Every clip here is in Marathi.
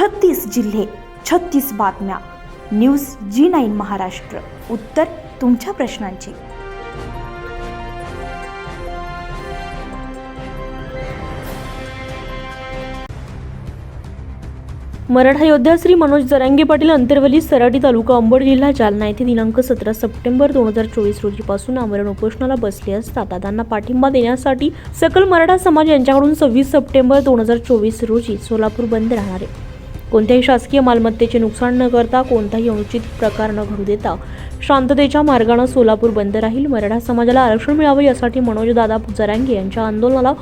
छत्तीस जिल्हे छत्तीस बातम्या. News G nine Maharashtra. उत्तर तुमच्या प्रश्नांची. मराठा योद्धा श्री मनोज जरांगे पाटील अंतरवली सराटी तालुका अंबड जिल्हा जालना येथे दिनांक सतरा सप्टेंबर दोन हजार चोवीस रोजीपासून आमरण उपोषणाला बसले असता दादांना पाठिंबा देण्यासाठी सकल मराठा समाज यांच्याकडून सव्वीस सप्टेंबर दोन हजार चोवीस रोजी सोलापूर बंद राहणार आहे. कोणत्याही शासकीय मालमत्तेचे नुकसान न करता कोणताही अनुचित प्रकार न घडू देता शांततेच्या मार्गानं सोलापूर बंद राहील. मराठा समाजाला आरक्षण मिळावं यासाठी मनोजदादा जरांगे यांच्या आंदोलनाला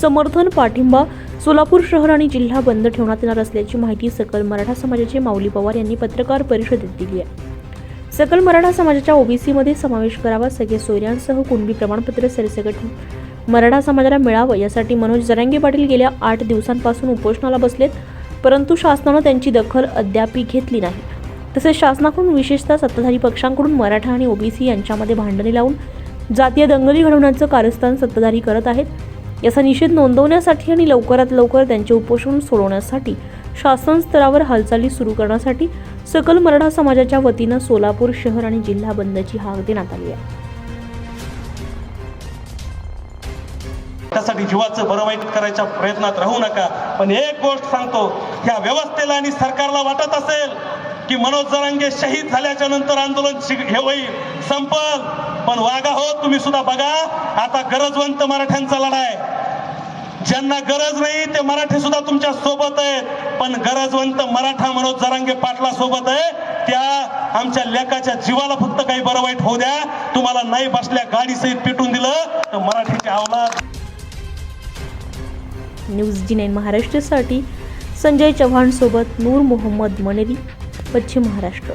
समर्थन पाठिंबा सोलापूर शहर आणि जिल्हा बंद ठेवण्यात येणार असल्याची माहिती सकल मराठा समाजाचे माऊली पवार यांनी पत्रकार परिषदेत दिली आहे. सकल मराठा समाजाच्या ओबीसीमध्ये समावेश करावा सगळे सोयऱ्यांसह कुणबी प्रमाणपत्र सरसकट मराठा समाजाला मिळावं यासाठी मनोज जरांगे पाटील गेल्या आठ दिवसांपासून उपोषणाला बसलेत. परंतु शासनानं त्यांची दखल अद्यापही घेतली नाही. तसेच शासनाकडून विशेषतः सत्ताधारी पक्षांकडून मराठा आणि ओबीसी यांच्यामध्ये भांडणे लावून जातीय दंगली घडवण्याचं कारस्थान सत्ताधारी करत आहेत. याचा निषेध नोंदवण्यासाठी आणि लवकरात लवकर त्यांचे उपोषण सोडवण्यासाठी शासन स्तरावर हालचाली सुरू करण्यासाठी सकल मराठा समाजाच्या वतीनं सोलापूर शहर आणि जिल्हा बंदची हाक देण्यात आली आहे. त्यासाठी जीवाचं बरं वाईट करायच्या प्रयत्नात राहू नका. पण एक गोष्ट सांगतो ह्या व्यवस्थेला आणि सरकारला वाटत असेल की मनोज जरांगे शहीद झाल्याच्यानंतर आंदोलन हे होईल संपल. पण वागा हो तुम्ही सुद्धा बघा आता गरजवंत मराठ्यांचा लढा आहे ज्यांना गरज नाही ते मराठे सुद्धा तुमच्यासोबत आहेत. पण गरजवंत मराठा मनोज जरांगे पाटला सोबत आहे. त्या आमच्या लेकाच्या जीवाला फक्त काही बरं वाईट होऊ द्या. तुम्हाला नाही बसल्या गाडी सहित पेटून दिलं तर मराठीचे अवलाद. न्यूज जी नाईन महाराष्ट्रासाठी संजय चव्हाणसोबत नूर मोहम्मद मनेरी पश्चिम महाराष्ट्र.